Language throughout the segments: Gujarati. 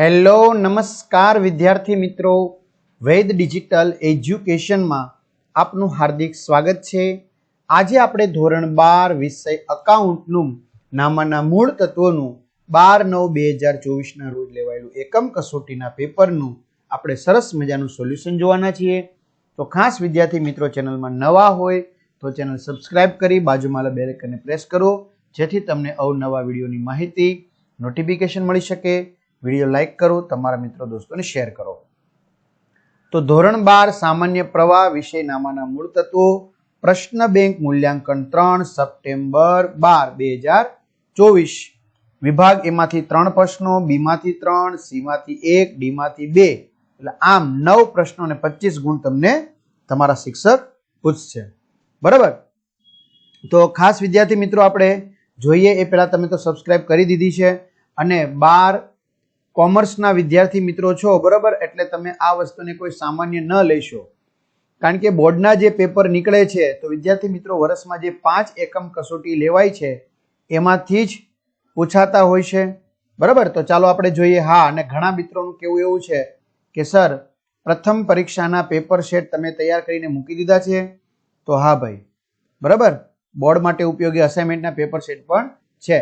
હેલો, નમસ્કાર વિદ્યાર્થી મિત્રો. વૈદ ડિજિટલ એજ્યુકેશનમાં આપનું હાર્દિક સ્વાગત છે. આજે આપણે ધોરણ બાર વિષય અકાઉન્ટનું નામાના મૂળ તત્વોનું બાર નવ બે હજાર ચોવીસના રોજ લેવાયેલું એકમ કસોટીના પેપરનું આપણે સરસ મજાનું સોલ્યુશન જોવાના છીએ. તો ખાસ વિદ્યાર્થી મિત્રો, ચેનલમાં નવા હોય તો ચેનલ સબસ્ક્રાઇબ કરી બાજુમાં બેલ આઇકનને પ્રેસ કરો, જેથી તમને અવનવા વિડીયોની માહિતી, નોટિફિકેશન મળી શકે. વીડિયો લાઈક કરો, તમારા મિત્રો દોસ્તોને શેર કરો. તો ધોરણ બાર, સામાન્ય પ્રવાહ વિષયનામાના મૂળ તત્વો, પ્રશ્ન બેંક મૂલ્યાંકન ત્રણ, સપ્ટેમ્બર બાર, બે હજાર ચોવીસ. વિભાગ એમાંથી ત્રણ પ્રશ્નો, બીમાંથી ત્રણ, સીમાંથી એક, ડીમાંથી બે. એટલે આમ નવ પ્રશ્નો અને પચીસ ગુણ તમને તમારા શિક્ષક પૂછશે. બરાબર? તો ખાસ વિદ્યાર્થી મિત્રો આપણે જોઈએ, એ પહેલાં તમે તો સબસ્ક્રાઇબ કરી દીધી છે. અને બાર કોમર્સના વિદ્યાર્થી મિત્રો છો, બરાબર? એટલે તમે આ વસ્તુને કોઈ સામાન્ય ન લેશો. કારણ કે બોર્ડના જે પેપર નીકળે છે, તો વિદ્યાર્થી મિત્રો વર્ષમાં જે પાંચ એકમ કસોટી લેવાય છે, એમાંથી જ પૂછાતા હોય છે. બરાબર? તો ચાલો આપણે જોઈએ હા, અને ઘણા મિત્રોનું કેવું એવું છે કે, સર, પ્રથમ પરીક્ષાના પેપર સેટ તમે તૈયાર કરીને મૂકી દીધા છે? તો હા ભાઈ. બરાબર? બોર્ડ માટે ઉપયોગી અસાઇનમેન્ટના પેપર સેટ પણ છે.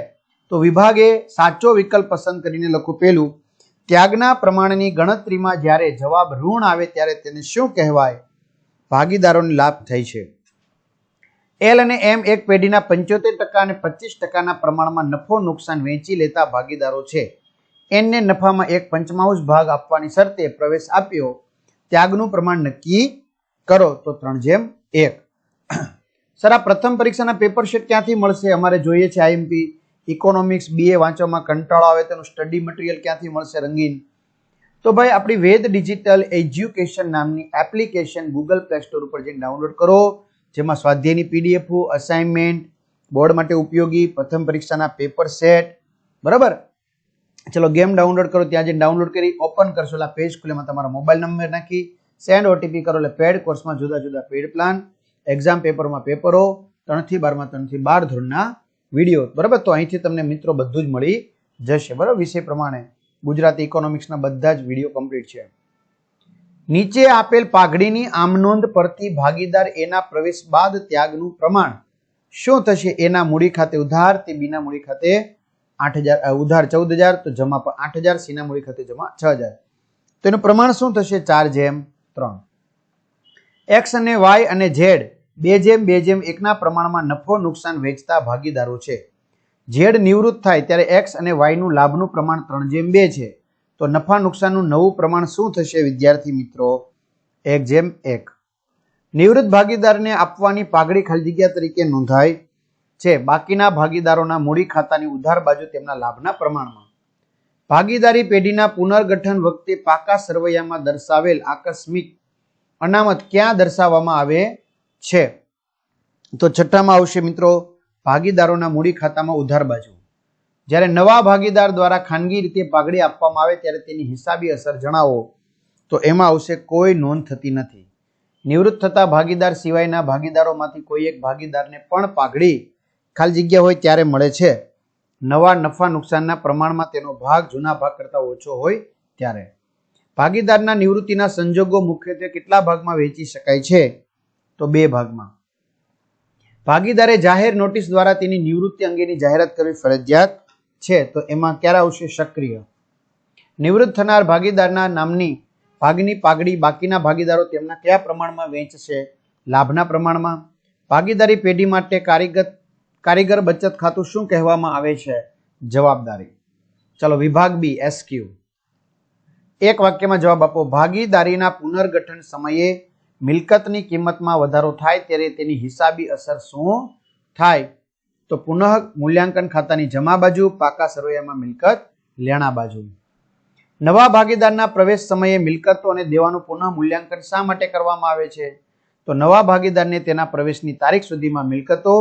તો વિભાગે સાચો વિકલ્પ પસંદ કરીને લખું પેલું. ત્યાગના પ્રમાણની ગણતરીમાં જ્યારે જવાબ ઋણ આવે ત્યારે તેને શું કહેવાય? ભાગીદારોને લાભ થાય છે. એલ અને એમ એક પેઢીના પંચોતેર ટકા અને પચીસ ટકાના પ્રમાણમાં નફો નુકસાન વેચી લેતા ભાગીદારો છે. એનને નફામાં એક પંચમાંશ ભાગ આપવાની શરતે પ્રવેશ આપ્યો. ત્યાગનું પ્રમાણ નક્કી કરો તો ત્રણ જેમ એક. સર, આ પ્રથમ પરીક્ષાના પેપર શીટ ક્યાંથી મળશે? અમારે જોઈએ છે આઈએમપી. ઇકોનોમિક્સ બીએ વાંચવામાં કંટાળો આવે, તેનું સ્ટડી મટીરિયલ ક્યાંથી મળશે રંગીન? તો ભાઈ, આપણી વેદ ડિજિટલ એજ્યુકેશન નામની એપ્લિકેશન ગૂગલ પ્લે સ્ટોર ઉપર જઈને ડાઉનલોડ કરો, જેમાં સ્વાધ્યાયની પીડીએફ અસાઇનમેન્ટ બોર્ડ માટે ઉપયોગી, પ્રથમ પરીક્ષાના પેપર સેટ બરાબર? ચલો ગેમ ડાઉનલોડ કરો, ત્યાં જઈને ડાઉનલોડ કરી ઓપન કરશો, એટલે પેજ ખુલેમાં તમારો મોબાઈલ નંબર નાખી સેન્ડ ઓટીપી કરો, એટલે પેડ કોર્સમાં જુદા જુદા પેડ પ્લાન એક્ઝામ પેપરમાં પેપરો ત્રણથી બારમાં ત્રણથી બાર ધોરણના વીડિયો. બરાબર? તો અહીંથી તમને મિત્રો બધું જ મળી જશે. બરાબર? વિષય પ્રમાણે ગુજરાતી ઇકોનોમિક્સના બધા જ વીડિયો કમ્પ્લીટ છે. નીચે આપેલ પાઘડીની આમનોંધ પરથી ભાગીદાર એના પ્રવેશ બાદ ત્યાગનું પ્રમાણ શું થશે? એના મૂડી ખાતે ઉધાર, તે બીના મૂડી ખાતે આઠ હજાર ઉધાર ચૌદ હજાર, તો જમા પણ આઠ હજાર, સીના મૂડી ખાતે જમા છ હજાર. તો એનું પ્રમાણ શું થશે? ચાર જેમ ત્રણ. એક્સ અને વાય અને ઝેડ બે જેમ બે જેમ એકના પ્રમાણમાં નફો, નુકસાન વેચતા ભાગીદારો છે. ઝેડ નિવૃત્ત થાય ત્યારે એક્સ અને વાયનું લાભનું પ્રમાણ ત્રણ જેમ બે છે. તો નફા, નુકસાનનું નવું પ્રમાણ શું થશે વિદ્યાર્થી મિત્રો? એક જેમ એક. નિવૃત્ત ભાગીદારને આપવાની પાઘડી ખાલી જગ્યા તરીકે નોંધાય છે. બાકીના ભાગીદારોના મૂડી ખાતાની ઉધાર બાજુ તેમના લાભના પ્રમાણમાં. ભાગીદારી પેઢીના પુનર્ગઠન વખતે પાકા સરવૈયામાં દર્શાવેલ આકસ્મિક અનામત ક્યાં દર્શાવવામાં આવે? છે. તો છઠ્ઠામાં આવશે મિત્રો, ભાગીદારોના મૂડી ખાતામાં ઉધાર બાજુ. જ્યારે નવા ભાગીદાર દ્વારા ખાનગી રીતે પાઘડી આપવામાં આવે ત્યારે તેની હિસાબી અસર જણાવો. તો એમાં આવશે કોઈ નોંધ થતી નથી. નિવૃત્ત થતા ભાગીદાર સિવાયના ભાગીદારોમાંથી કોઈ એક ભાગીદારને પણ પાઘડી ખાલી જગ્યા હોય ત્યારે મળે છે. નવા નફા નુકસાનના પ્રમાણમાં તેનો ભાગ જૂના ભાગ કરતાં ઓછો હોય ત્યારે. ભાગીદારના નિવૃત્તિના સંજોગો મુખ્યત્વે કેટલા ભાગમાં વહેંચી શકાય છે? તો બે ભાગમાં. ભાગીદારે જાહેર નોટિસ દ્વારા તેની નિવૃત્તિ અંગેની જાહેરાત કરવી ફરજિયાત છે. તો એમાં ક્યારે આવશે? સક્રિય. નિવૃત્ત થનાર ભાગીદારના નામની ભાગની પાઘડી બાકીના ભાગીદારો તેમના કયા પ્રમાણમાં વેચશે? લાભના પ્રમાણમાં. ભાગીદારી પેઢી માટે કારીગર કારીગર બચત ખાતું શું કહેવામાં આવે છે? જવાબદારી. ચલો, વિભાગ બી, એસક્યુ. એક વાક્યમાં જવાબ આપો. ભાગીદારીના પુનર્ગઠન સમયે મિલકતની કિંમતમાં વધારો થાય ત્યારે તેની હિસાબી અસર શું થાય? તો પુનઃ મૂલ્યાંકન ખાતાની જમા બાજુ, પાકા સરવૈયામાં મિલકત, લેણા બાજુ. નવા ભાગીદારના પ્રવેશ સમયે મિલકતો અને દેવાનું પુનઃ મૂલ્યાંકન શા માટે કરવામાં આવે છે? તો નવા ભાગીદારને તેના પ્રવેશની તારીખ સુધીમાં મિલકતો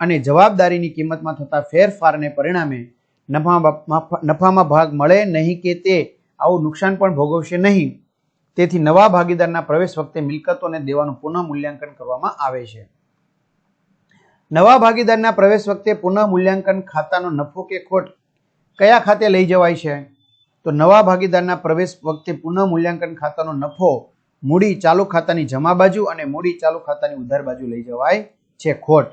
અને જવાબદારીની કિંમતમાં થતા ફેરફારને પરિણામે નફામાં નફામાં ભાગ મળે નહીં કે તે આવું નુકસાન પણ ભોગવશે નહીં. તેથી નવા ભાગીદારના પ્રવેશ વખતે મિલકતોને દેવાનું પુનઃ મૂલ્યાંકન કરવામાં આવે છે. નવા ભાગીદારના પ્રવેશ વખતે પુનઃ મૂલ્યાંકન ખાતાનો નફો કે ખોટ કયા ખાતે લઈ જવાય છે? તો નવા ભાગીદારના પ્રવેશ વખતે પુનઃ મૂલ્યાંકન ખાતાનો નફો મૂડી ચાલુ ખાતાની જમા બાજુ અને મૂડી ચાલુ ખાતાની ઉધાર બાજુ લઈ જવાય છે ખોટ.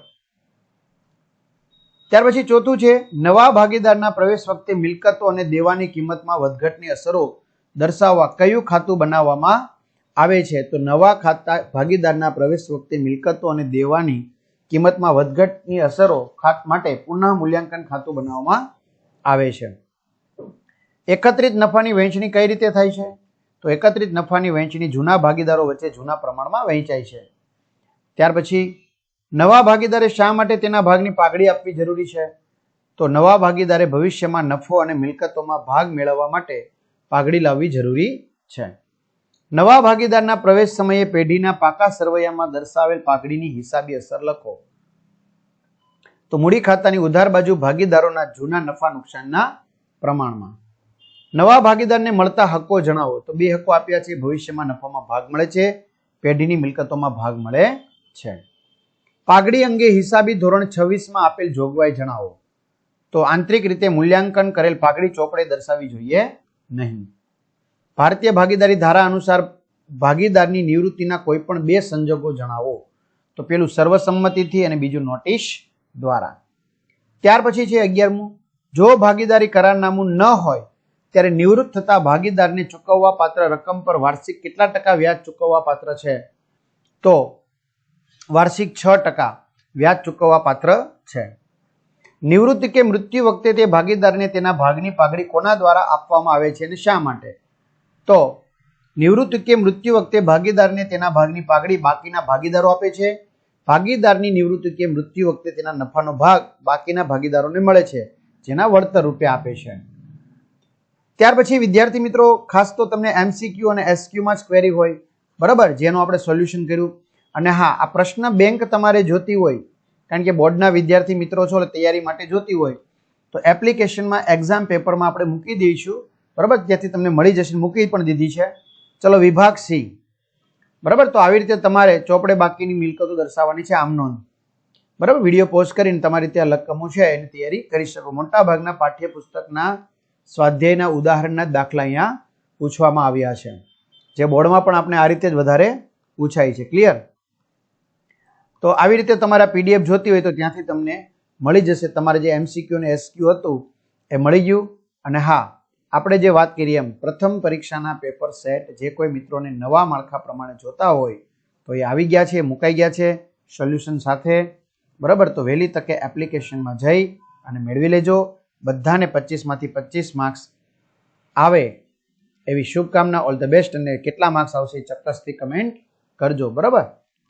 ત્યાર પછી ચોથું છે, નવા ભાગીદારના પ્રવેશ વખતે મિલકતો અને દેવાની કિંમતમાં વધઘટની અસરો દર્શાવવા કયું ખાતું બનાવવામાં આવે છે? તો નવા ખાતા ભાગીદારના પ્રવેશ વખતે મિલકતો અને દેવાની કિંમતમાં વધઘટની અસરો ખાત માટે પુનઃ મૂલ્યાંકન ખાતું બનાવવામાં આવે છે. એકત્રિત નફાની વહેંચણી કઈ રીતે થાય છે? તો એકત્રિત નફાની વહેંચણી જૂના ભાગીદારો વચ્ચે જૂના પ્રમાણમાં વહેંચાય છે. ત્યાર પછી, નવા ભાગીદારે શા માટે તેના ભાગની પાઘડી આપવી જરૂરી છે? તો નવા ભાગીદારે ભવિષ્યમાં નફો અને મિલકતોમાં ભાગ મેળવવા માટે પાઘડી લાવવી જરૂરી છે. નવા ભાગીદારના પ્રવેશ સમયે પેઢીના પાકા સરવૈયામાં દર્શાવેલ પાઘડીની હિસાબી અસર લખો. તો મૂડી ખાતાની ઉધાર બાજુ ભાગીદારોના જૂના નફા નુકસાનના પ્રમાણમાં. નવા ભાગીદારને મળતા હક્કો જણાવો. તો બે હક્કો આપ્યા છે. ભવિષ્યમાં નફામાં ભાગ મળે છે. પેઢીની મિલકતોમાં ભાગ મળે છે. પાઘડી અંગે હિસાબી ધોરણ છવ્વીસમાં આપેલ જોગવાઈ જણાવો. તો આંતરિક રીતે મૂલ્યાંકન કરેલ પાઘડી ચોપડે દર્શાવવી જોઈએ નહીં. ભારતીય ભાગીદારી ધારા અનુસાર ભાગીદારની નિવૃત્તિના કોઈ પણ બે સંજોગો જણાવો. તો પેલું સર્વસંમતિથી અને બીજું નોટિસ દ્વારા. ત્યાર પછી છે અગિયારમું. જો ભાગીદારી કરારનામું ન હોય, ત્યારે નિવૃત્ત થતા ભાગીદારને ચૂકવવા પાત્ર રકમ પર વાર્ષિક કેટલા ટકા વ્યાજ ચૂકવવા પાત્ર છે? તો વાર્ષિક છ ટકા વ્યાજ ચૂકવવા પાત્ર છે. નિવૃત્તિ કે મૃત્યુ વખતે તે ભાગીદારને તેના ભાગની પાઘડી કોના દ્વારા આપવામાં આવે છે અને શા માટે? તો, નિવૃત્તિ કે મૃત્યુ વખતે ભાગીદારને તેના ભાગની પાઘડી બાકીના ભાગીદારો આપે છે. ભાગીદારની નિવૃત્તિ કે મૃત્યુ વખતે તેના નફાનો ભાગ બાકીના ભાગીદારોને મળે છે, જેના વળતર રૂપે આપે છે. ત્યાર પછી, વિદ્યાર્થી મિત્રો, ખાસ તો તમને એમસીક્યુ અને એસક્યુમાં જ ક્વેરી હોય. બરાબર? જેનું આપણે સોલ્યુશન કર્યું. અને હા, આ પ્રશ્ન બેંક તમારે જોતી હોય કારણ કે બોર્ડના વિદ્યાર્થી મિત્રો છો તૈયારી માટે જોતી હોય, તો એપ્લિકેશનમાં એક્ઝામ પેપરમાં આપણે મૂકી દઈશું. બરાબર? ત્યાંથી તમને મળી જશે. મૂકી પણ દીધી છે. ચલો, વિભાગ સી. બરાબર? તો આવી રીતે તમારે ચોપડે બાકીની મિલકતો દર્શાવવાની છે આમ નોંધ. બરાબર? વીડિયો પોઝ કરીને તમારી ત્યાં લકમો છે, એની તૈયારી કરી શકો. મોટા ભાગના પાઠ્યપુસ્તકના સ્વાધ્યાયના ઉદાહરણના દાખલા અહીંયા પૂછવામાં આવ્યા છે. જે બોર્ડમાં પણ આપણે આ રીતે જ વધારે પૂછાય છે. ક્લિયર તો આવી રીતે તમારા પીડીએફ જોતી હોય તો ત્યાંથી તમને મળી જશે. તમારે જે એમસીક્યુ અને એસક્યુ હતું, એ મળી ગયું. અને હા, આપણે જે વાત કરીએ એમ, પ્રથમ પરીક્ષાના પેપર સેટ જે કોઈ મિત્રોને નવા માળખા પ્રમાણે જોતા હોય, તો એ આવી ગયા છે મુકાઈ ગયા છે, સોલ્યુશન સાથે. બરાબર? તો વહેલી તકે એપ્લિકેશનમાં જઈ અને મેળવી લેજો. બધાને પચીસમાંથી પચીસ માર્ક્સ આવે એવી શુભકામના. ઓલ ધ બેસ્ટ અને કેટલા માર્ક્સ આવશે ચોક્કસથી કમેન્ટ કરજો. બરાબર?